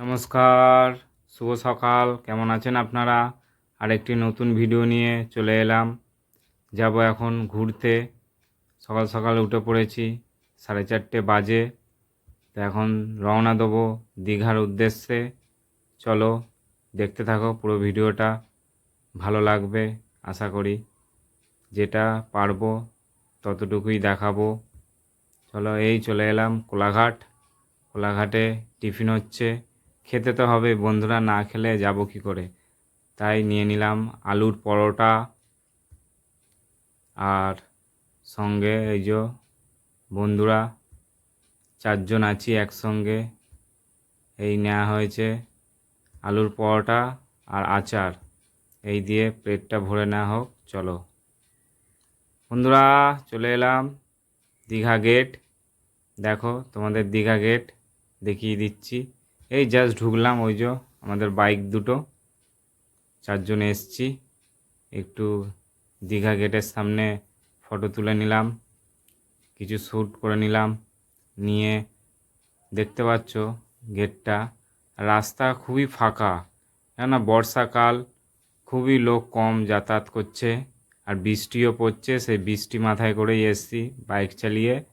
নমস্কার, শুভ সকাল। কেমন আছেন আপনারা? আরেকটি নতুন ভিডিও নিয়ে চলে এলাম। যাব এখন ঘুরতে। সকাল সকাল উঠে পড়েছি, সাড়ে চারটে বাজে। তো এখন রওনা দেবো দীঘার উদ্দেশ্যে। চলো দেখতে থাকো পুরো ভিডিওটা। ভালো লাগবে, আশা করি। যেটা পারব, ততটুকুই দেখাবো। চলো এই চলে এলাম কোলাঘাট। কোলাঘাটে টিফিন হচ্ছে। খেতে তো হবে, বন্ধুরা না খেলে যাব কি করে? তাই নিয়ে নিলাম আলুর পরোটা আর সঙ্গে এই যে বন্ধুরা চারজন আছি একসঙ্গে। এই নেওয়া হয়েছে আলুর পরোটা আর আচার। এই দিয়ে প্লেটটা ভরে নেওয়া হোক, চলো। বন্ধুরা চলে এলাম দীঘা গেট। দেখো তোমাদের দীঘা গেট দেখিয়ে দিচ্ছি। এই জাস্ট ঢুকলাম, ওই যে আমাদের বাইক দুটো। চারজন এসছি। একটু দীঘা গেটের সামনে ফটো তুলে নিলাম। কিছু শ্যুট করে নিলাম। নিয়ে দেখতে পাচ্ছ গেটটা। রাস্তা খুবই ফাঁকা। কেননা বর্ষাকাল, খুবই লোক কম যাতায়াত করছে। আর বৃষ্টিও পড়ছে, সেই বৃষ্টি মাথায় করেই এসছি বাইক চালিয়ে।